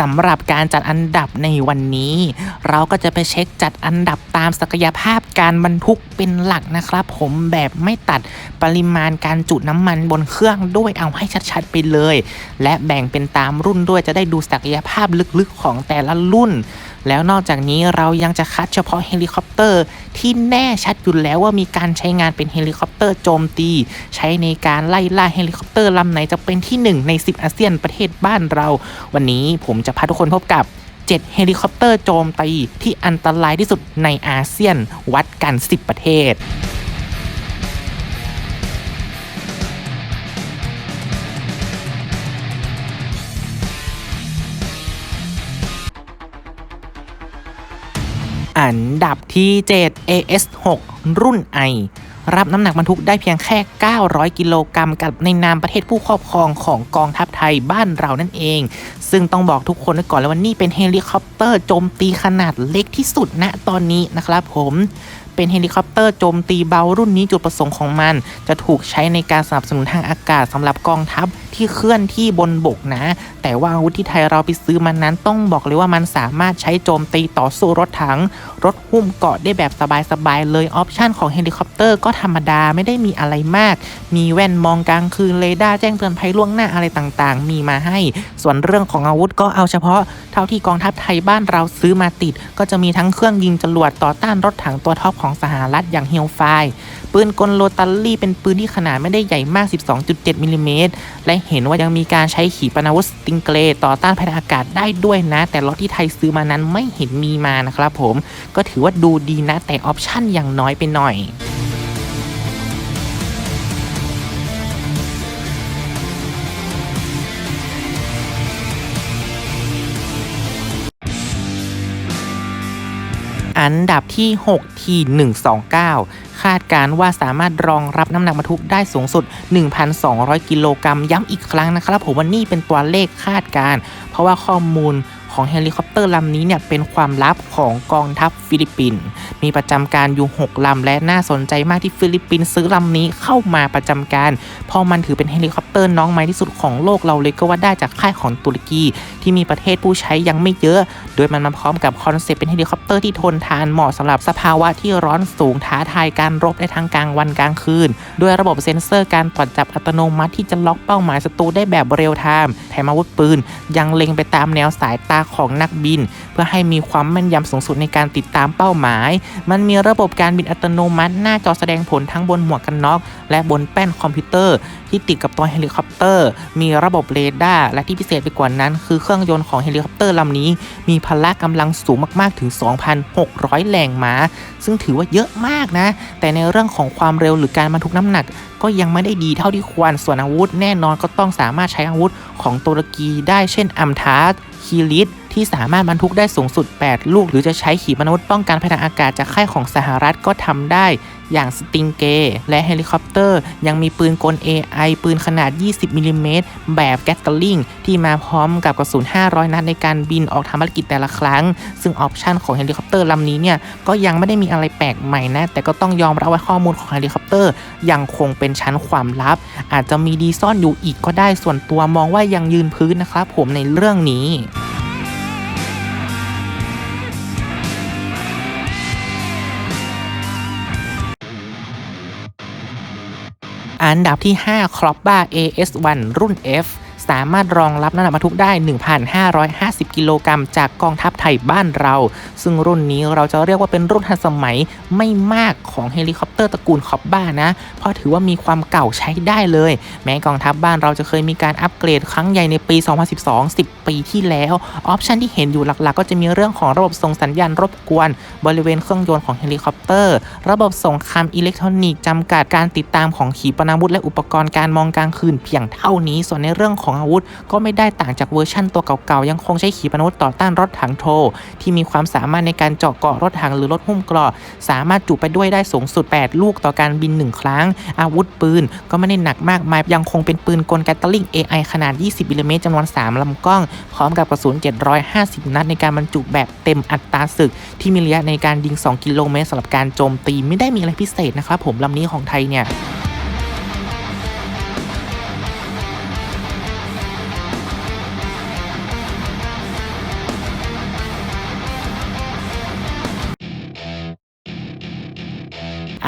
สำหรับการจัดอันดับในวันนี้ เราก็จะไปเช็คจัดอันดับตามศักยภาพการบรรทุกเป็นหลักนะครับ ผมแบบไม่ตัดปริมาณการจุน้ำมันบนเครื่องด้วยเอาให้ชัดๆไปเลย และแบ่งเป็นตามรุ่นด้วยจะได้ดูศักยภาพลึกๆของแต่ละรุ่น แล้วนอกจากนี้เรายังจะคัดเฉพาะเฮลิคอปเตอร์ ที่แน่ชัดอยู่แล้วว่ามีการใช้งานเป็นเฮลิคอปเตอร์โจมตี ใช้ในการไล่ล่าเฮลิคอปเตอร์ลำไหนจะเป็นที่ 1 ใน 10 อาเซียนประเทศบ้านเรา วันนี้ผมจะพาทุกคนพบกับ7เฮลิคอปเตอร์โจมตีที่อันตรายที่สุดในอาเซียนวัดกัน 10 ประเทศ อันดับที่ 7 AS6 รุ่น I รับน้ำหนักบรรทุกได้เพียงแค่ 900 กิโลกรัมกับในนามประเทศผู้ครอบครองของกองทัพไทยบ้านเรานั่นเอง ซึ่งต้องบอกทุกคนไว้ก่อนแล้วว่านี่เป็นเฮลิคอปเตอร์โจมตีขนาดเล็กที่สุดณตอนนี้นะครับผม เป็นเฮลิคอปเตอร์โจมตีเบารุ่นนี้จุดประสงค์ของมัน จะถูกใช้ในการสนับสนุนทางอากาศสำหรับกองทัพที่เคลื่อนที่บนบกนะ แต่ว่าอาวุธที่ไทยเราไปซื้อมันนั้นต้องบอกเลยว่ามันสามารถใช้โจมตีต่อสู้รถถัง รถหุ้มเกาะได้แบบสบายๆเลยออปชันของเฮลิคอปเตอร์ก็ธรรมดาไม่ได้มีอะไรมาก มีแว่นมองกลางคืนเรดาร์แจ้งเตือนภัยล่วงหน้าอะไรต่างๆ มีมาให้ ส่วนเรื่องของอาวุธก็เอาเฉพาะ เท่าที่กองทัพไทยบ้านเราซื้อมาติด ก็จะมีทั้งเครื่องยิงจรวดต่อต้านรถถังตัวท็อปของสหรัฐอย่างเฮลไฟปืนกลโรตัลลี่เป็นปืนที่ขนาดไม่ได้ใหญ่มาก 12.7มิลลิเมตรและเห็นว่ายังมีการใช้ขีปนาวุธสติงเกรต่อต้านภัยทางอากาศได้ด้วยนะ แต่รถที่ไทยซื้อมานั้นไม่เห็นมีมานะครับผมก็ถือว่าดูดีนะแต่ออปชั่นยังน้อยไปหน่อย อันดับที่ 6 ที่ 129 คาดการว่าสามารถรองรับน้ำหนักบรรทุกได้สูงสุด 1,200 กิโลกรัม ย้ำอีกครั้งนะครับผมว่านี่เป็นตัวเลขคาดการ เพราะว่าข้อมูล ของเฮลิคอปเตอร์ลำนี้เนี่ยเป็นความลับของกองทัพฟิลิปปินส์มีประจำการอยู่ 6ลำและน่าสนใจมากที่ฟิลิปปินส์ซื้อลำนี้เข้ามาประจำการเพราะมันถือเป็นเฮลิคอปเตอร์น้องใหม่ที่สุดของโลกเราเลยก็ว่าได้จากค่ายของตุรกีที่มีประเทศผู้ใช้ยังไม่เยอะ โดยมันมาพร้อมกับคอนเซ็ปต์เป็นเฮลิคอปเตอร์ที่ทนทานเหมาะสำหรับสภาวะที่ร้อนสูงท้าทายการรบในทั้งกลางวันกลางคืน ด้วยระบบเซ็นเซอร์การตรวจจับอัตโนมัติที่จะล็อกเป้าหมายศัตรูได้แบบเรียลไทม์แถมอาวุธปืน ยังเล็งไปตามแนวสายตาของนักบิน เพื่อให้มีความแม่นยำสูงสุดในการติดตามเป้าหมาย มันมีระบบการบินอัตโนมัติ หน้าจอแสดงผลทั้งบนหมวกกันน็อก และบนแป้นคอมพิวเตอร์ ที่ติดกับตัวเฮลิคอปเตอร์ มีระบบเรดาร์และที่พิเศษไปกว่านั้น คือเครื่องยนต์ของเฮลิคอปเตอร์ลำนี้ มีพละกำลังสูงมากๆถึง 2,600 แรงม้า ซึ่งถือว่าเยอะมากนะ แต่ในเรื่องของความเร็วหรือการบรรทุกน้ำหนักก็ยังไม่ได้ดีเท่าที่ควร ส่วนอาวุธแน่นอนก็ต้องสามารถใช้อาวุธของตุรกีได้เช่นอัมทาร์คีลิส ที่สามารถบรรทุกได้สูงสุด 8 ลูก หรือจะใช้ขีปนาวุธป้องกันภัยทางอากาศจากค่ายของสหรัฐก็ทำได้อย่างสติงเกและเฮลิคอปเตอร์ ยังมีปืนกล AI ปืนขนาด 20มิลลิเมตรแบบแกตเตอร์ลิงที่มาพร้อมกับกระสุน 500 นัดในการบินออกทำภารกิจแต่ละครั้ง ซึ่งออปชันของเฮลิคอปเตอร์ลำนี้เนี่ย ก็ยังไม่ได้มีอะไรแปลกใหม่นะ แต่ก็ต้องยอมรับว่าข้อมูลของเฮลิคอปเตอร์ ยังคงเป็นชั้นความลับ อาจจะมีดีซ่อนอยู่อีกก็ได้ส่วนตัวมองว่ายังยืนพื้นนะครับผมในเรื่องนี้ อันดับที่5ครอปบ้า AS1 รุ่น F สามารถรองรับน้ำหนักบรรทุกได้ 1,550 กิโลกรัมจากกองทัพไทยบ้านเรา ซึ่งรุ่นนี้เราจะเรียกว่าเป็นรุ่นทันสมัยไม่มากของเฮลิคอปเตอร์ตระกูลคอปบ้านะ เพราะถือว่ามีความเก่าใช้ได้เลย แม้กองทัพบ้านเราจะเคยมีการอัปเกรดครั้งใหญ่ในปี 2012 10 ปีที่แล้วออปชันที่เห็นอยู่หลักๆ ก็จะมีเรื่องของระบบส่งสัญญาณรบกวน บริเวณเครื่องยนต์ของเฮลิคอปเตอร์ ระบบส่งคำอิเล็กทรอนิกส์จำกัดการติดตามของขีปนาวุธและอุปกรณ์การมองกลางคืนเพียงเท่านี้ส่วนในเรื่องของอาวุธ ก็ไม่ได้ต่างจากเวอร์ชั่นตัวเก่าๆ ยังคงใช้ขีปนาวุธต่อต้านรถถังโท ที่มีความสามารถในการเจาะเกาะรถถังหรือรถหุ้มเกราะสามารถจุไปด้วยได้สูงสุด 8 ลูกต่อการบิน 1 ครั้ง อาวุธปืน ก็ไม่ได้หนักมากมายยังคงเป็นปืนกลแกตเตอร์ลิง AI ขนาด 20มิลลิเมตรจำนวน 3 ลำกล้อง พร้อมกับกระสุน 750 นัดในการบรรจุแบบเต็มอัตราศึก ที่มีระยะในการยิง 2 กิโลเมตรสำหรับการโจมตีไม่ได้มีอะไรพิเศษนะครับผมลำนี้ของไทยเนี่ย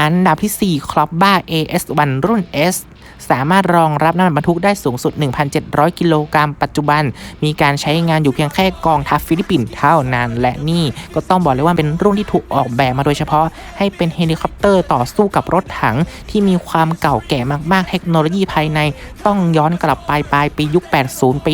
อันดับที่4ครอบบ้า AS1 รุ่น S สามารถรองรับน้ำหนักบรรทุกได้สูงสุด 1,700 กิโลกรัมปัจจุบัน มีการใช้งานอยู่เพียงแค่กองทัพฟิลิปปินส์เท่านั้น และนี่ก็ต้องบอกเลยว่าเป็นรุ่นที่ถูกออกแบบมาโดยเฉพาะ ให้เป็นเฮลิคอปเตอร์ต่อสู้กับรถถังที่มีความเก่าแก่มากๆ เทคโนโลยีภายใน ต้องย้อนกลับไปปลายปียุค 80 ปี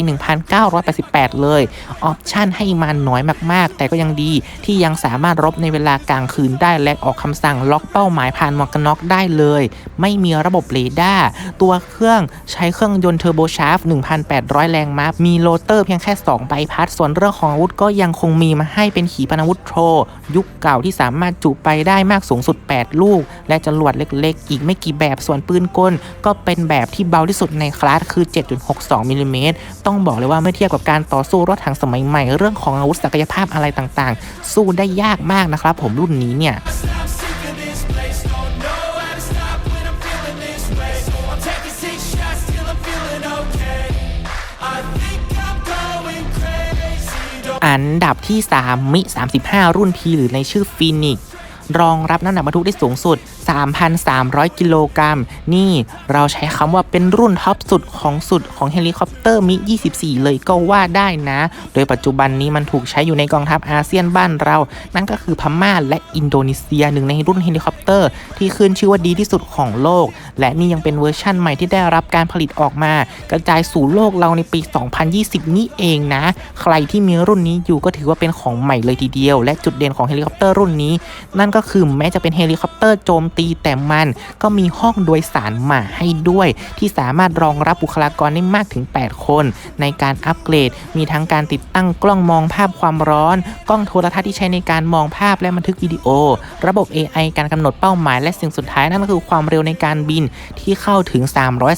1988 เลย ออปชั่นให้มาน้อยมากๆ แต่ก็ยังดีที่ยังสามารถรบในเวลากลางคืนได้และออกคำสั่งล็อกเป้าหมายผ่านหมวกกันน็อกได้เลย ไม่มีระบบเรดาร์ตัวัวเครื่องใช้เครื่องยนต์เทอร์โบชาร์ฟ1,800 แรงม้า มีโรเตอร์เพียงแค่ 2 ใบพัด ส่วนเรื่องของอาวุธก็ยังคงมีมาให้เป็นขีปนาวุธโทร ยุคเก่าที่สามารถจุไปได้มากสูงสุด 8 ลูก และจรวดเล็กๆ อีกไม่กี่แบบ ส่วนปืนกล ก็เป็นแบบที่เบาที่สุดในคลาสคือ 7.62มิลลิเมตรต้องบอกเลยว่าเมื่อเทียบกับการต่อสู้รถถังสมัยใหม่ เรื่องของอาวุธศักยภาพอะไรต่างๆ สู้ได้ยากมากนะครับผมรุ่นนี้เนี่ย อันดับที่ 3 มิ 35 รุ่น P หรือในชื่อฟีนิกรองรับน้ำหนักบรรทุกได้สูงสุด 3,300 กิโลกรัม นี่เราใช้คำว่าเป็นรุ่นท็อปสุดของสุดของเฮลิคอปเตอร์มิ 24 เลยก็ว่าได้นะ โดยปัจจุบันนี้มันถูกใช้อยู่ในกองทัพอาเซียนบ้านเรา นั่นก็คือพม่าและอินโดนีเซียหนึ่งในรุ่นเฮลิคอปเตอร์ ที่ขึ้นชื่อว่าดีที่สุดของโลก และนี่ยังเป็นเวอร์ชั่นใหม่ที่ได้รับการผลิตออกมา กระจายสู่โลกเราในปี 2020 นี้เองนะ ใครที่มีรุ่นนี้อยู่ก็ถือว่าเป็นของใหม่เลยทีเดียว และจุดเด่นของเฮลิคอปเตอร์รุ่นนี้ นั่นก็คือแม้จะเป็นเฮลิคอปเตอร์โจมตีแต่มันก็มีห้องโดยสารมาให้ด้วย ที่สามารถรองรับบุคลากรได้มากถึง 8 คน ในการอัปเกรด มีทั้งการติดตั้งกล้องมองภาพความร้อน กล้องโทรทัศน์ที่ใช้ในการมองภาพและบันทึกวิดีโอ ระบบ AI การกำหนดเป้าหมาย และสิ่งสุดท้ายนั่นก็คือความเร็วในการบินที่เข้าถึง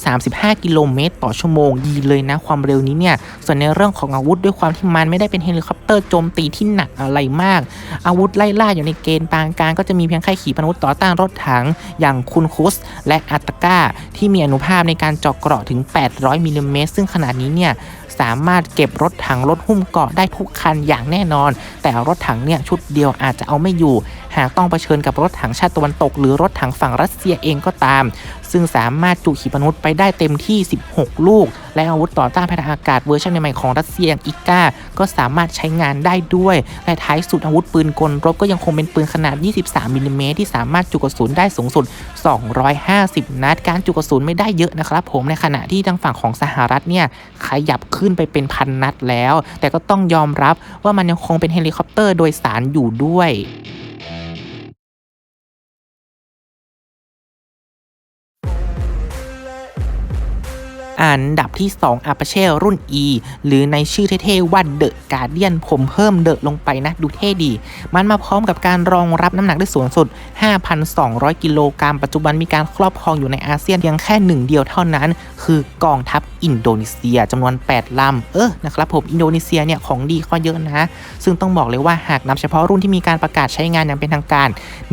335 กิโลเมตร ต่อชั่วโมงดีเลยนะความเร็วนี้เนี่ยส่วนในเรื่องของอาวุธด้วยความที่มันไม่ได้เป็นเฮลิคอปเตอร์โจมตีที่หนักอะไรมาก อาวุธไล่ล่าอยู่ในเกณฑ์ปานกลางก็จะมีเพียงแค่ขีปนาวุธต่อต้านรถถังอย่างคุนคุสและอัตก้าที่มีอนุภาพในการเจาะเกราะถึง 800มิลลิเมตรซึ่งขนาดนี้เนี่ยสามารถเก็บรถถังรถหุ้มเกราะได้ทุกคันอย่างแน่นอน แต่รถถังเนี่ยชุดเดียวอาจจะเอาไม่อยู่ หากต้องเผชิญกับรถถังชาติตะวันตก หรือรถถังฝั่งรัสเซียเองก็ตาม ซึ่งสามารถจุขีปนาวุธไปได้เต็มที่ 16 ลูก และอาวุธต่อต้านภัยทางอากาศเวอร์ชันใหม่ของรัสเซียอย่างอิก้าก็สามารถใช้งานได้ด้วย และท้ายสุดอาวุธปืนกลรบก็ยังคงเป็นปืนขนาด 23มิลลิเมตรที่สามารถจุกระสุนได้สูงสุด 250 นัด การจุกระสุนไม่ได้เยอะนะครับผมในขณะที่ทางฝั่งของสหรัฐเนี่ยขยับขึ้นไปเป็นพันนัดแล้ว แต่ก็ต้องยอมรับว่ามันยังคงเป็นเฮลิคอปเตอร์โดยสารอยู่ด้วย อันดับที่2 Apache รุ่น E หรือในชื่อเท่ๆว่า The Guardian ผมเพิ่มเดอะลงไปนะดูเท่ดี มันมาพร้อมกับการรองรับน้ำหนักได้สูงสุด 5,200 กิโลกรัมปัจจุบันมีการครอบครองอยู่ในอาเซียนเพียงแค่หนึ่งเดียวเท่านั้น คือกองทัพอินโดนีเซียจำนวน 8 ลำ เออนะครับผมอินโดนีเซียเนี่ยของดีก็เยอะนะ ซึ่งต้องบอกเลยว่าหากนำเฉพาะรุ่นที่มีการประกาศใช้งานอย่างเป็นทางการ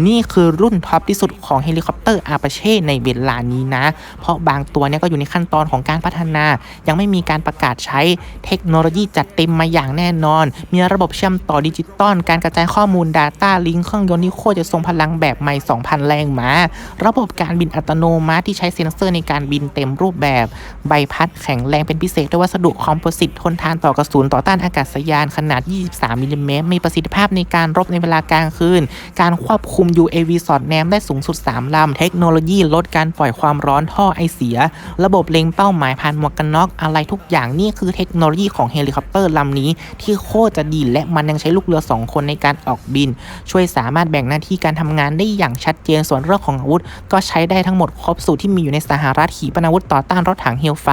นี่คือรุ่นท็อปที่สุดของเฮลิคอปเตอร์ Apache ในเวลานี้นะ เพราะบางตัวเนี่ยก็อยู่ในขั้นตอนของการพัฒนา ยังไม่มีการประกาศใช้เทคโนโลยีจัดเต็มมาอย่างแน่นอน มีระบบเชื่อมต่อดิจิตอลการกระจายข้อมูล Data ลิงก์เครื่องยนต์ที่โคตรจะทรงพลังแบบใหม่ 2,000 แรงม้า ระบบการบินอัตโนมัติที่ใช้เซ็นเซอร์ในการบินเต็มรูปแบบ ใบพัดแข็งแรงเป็นพิเศษด้วยวัสดุคอมโพสิตทนทานต่อกระสุนต่อต้านอากาศยานขนาด 23 มิลลิเมตรมีประสิทธิภาพในการรบในเวลากลางคืน การควบคุม UAV สอดแนมได้สูงสุด 3 ลำ เทคโนโลยีลดการปล่อยความร้อนท่อไอเสีย ระบบเล็งเป้าหมายผ่านหมวกกันน็อกอะไรทุกอย่างนี่คือเทคโนโลยีของเฮลิคอปเตอร์ลำนี้ ที่โคตรจะดีและมันยังใช้ลูกเรือ 2 คนในการออกบิน ช่วยสามารถแบ่งหน้าที่การทำงานได้อย่างชัดเจนส่วนเรื่องของอาวุธ ก็ใช้ได้ทั้งหมดครบสูตรที่มีอยู่ในสหรัฐขีปนาวุธต่อต้านรถถังเฮลไฟ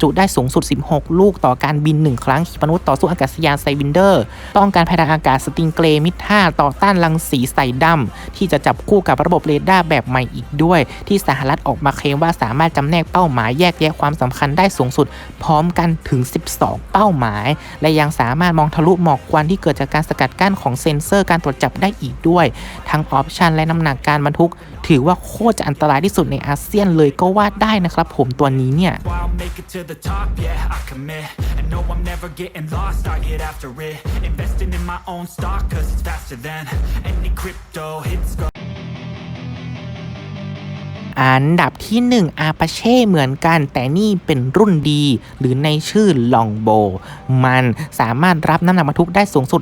จุได้สูงสุด 16 ลูกต่อการบิน 1 ครั้งขีปนาวุธต่อสู้อากาศยานไซบินเดอร์ป้องกันภัยทางอากาศสติงเกรมิท่าต่อต้านรังสีใส่ดำที่จะจับคู่กับระบบเรดาร์แบบใหม่อีกด้วย ที่สหรัฐออกมาเคลมว่าสามารถจำแนกเป้าหมายแยกแยะความสัมำคัญได้สูงสุด พร้อมกันถึง 12 เป้าหมาย และยังสามารถมองทะลุหมอกควันที่เกิดจากการสกัดกั้นของเซ็นเซอร์การตรวจจับได้อีกด้วย ทั้งออปชันและน้ำหนักการบรรทุก ถือว่าโคตรจะอันตรายที่สุดในอาเซียนเลยก็ว่าได้นะครับผมตัวนี้เนี่ย Investing in my own stock, cause it's faster than any crypto hits go. อันดับที่ 1 อาปาเช่เหมือนกัน แต่นี่เป็นรุ่นดี หรือในชื่อลองโบ มันสามารถรับน้ำหนักบรรทุกได้สูงสุด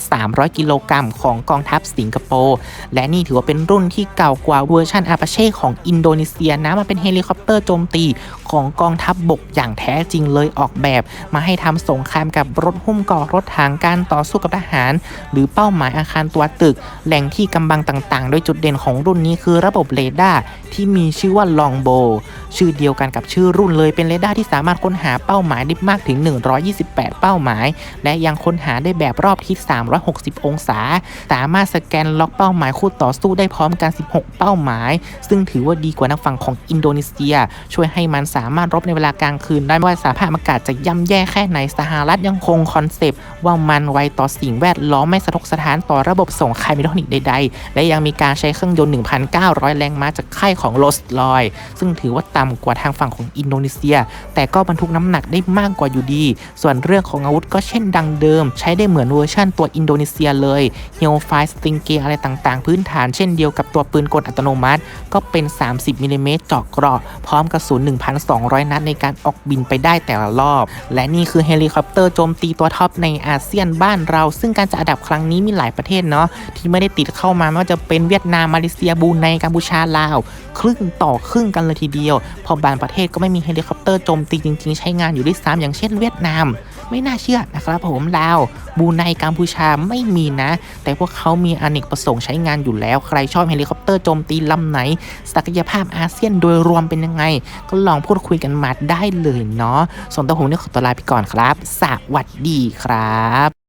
5,300 กิโลกรัมของกองทัพสิงคโปร์ และนี่ถือว่าเป็นรุ่นที่เก่ากว่าเวอร์ชันอาปาเช่ของอินโดนีเซียนะมันเป็นเฮลิคอปเตอร์โจมตี ของกองทัพบบกอย่างแท้จริงเลยออกแบบ มาให้ทำสงครามกับรถหุ้มก่อรถถังการต่อสู้กับทหาร หรือเป้าหมายอาคารตัวตึก แหล่งที่กำบังต่างๆ โดยจุดเด่นของรุ่นนี้คือระบบเรดาร์ที่มีชื่อว่าลองโบ ชื่อเดียวกันกับชื่อรุ่นเลยเป็นเรดาร์ที่สามารถค้นหาเป้าหมายได้มากถึง 128 เป้าหมาย และยังค้นหาได้แบบรอบทิศ 360 องศา สามารถสแกนล็อกเป้าหมายคู่ต่อสู้ได้พร้อมกัน 16 เป้าหมาย ซึ่งถือว่าดีกว่าทางฝั่งของอินโดนีเซีย ช่วยให้มันสามารถรบในเวลากลางคืน ได้ไม่ว่าสภาพอากาศจะย่ำแย่แค่ไหนสหรัฐยังคงคอนเซปต์ว่ามันไวต่อสิ่งแวดล้อมไม่สะทกสถานต่อระบบส่งคายอิเทอนิกใด ๆ และยังมีการใช้เครื่องยนต์ 1,900 แรงม้าจากค่ายของโรสลอย ซึ่งถือว่าต่ำกว่าทางฝั่งของอินโดนีเซีย แต่ก็บรรทุกน้ำหนักได้มากกว่าอยู่ดี ส่วนเรื่องของอาวุธก็เช่นดังเดิม ใช้ได้เหมือนเวอร์ชันตัวอินโดนีเซียเลยเฮลไฟสติงเกอะไรต่างๆ พื้นฐานเช่นเดียวกับตัวปืนกลอัตโนมัติ ก็เป็น 30มิลลิเมตรเจาะกราะพร้อมกระสุน 1,200 นัดในการออกบินไปได้แต่ละรอบ และนี่คือเฮลิคอปเตอร์โจมตีตัวท็อปในอาเซียนบ้านเรา ซึ่งการจัดอันดับครั้งนี้มีหลายประเทศเนาะที่ไม่ได้ติดเข้ามาไม่ว่าจะเป็นเวียดนามมาเลเซียบูไนกัมพูชาลาว ครึ่งต่อครึ่งกันเลยทีเดียวพอบางประเทศก็ไม่มีเฮลิคอปเตอร์โจมตีจริง ๆ ใช้งานอยู่ด้วยซ้ำอย่างเช่นเวียดนาม ไม่น่าเชื่อนะครับผมลาวบูไนกัมพูชาไม่มีนะ แต่พวกเขามีอเนกประสงค์ใช้งานอยู่แล้ว ใครชอบเฮลิคอปเตอร์โจมตีลำไหน ศักยภาพอาเซียนโดยรวมเป็นยังไง ก็ลองพูดคุยกันมาได้เลยเนาะส่วนตัวผมเนี่ยขอตัวลาไปก่อนครับ สวัสดีครับ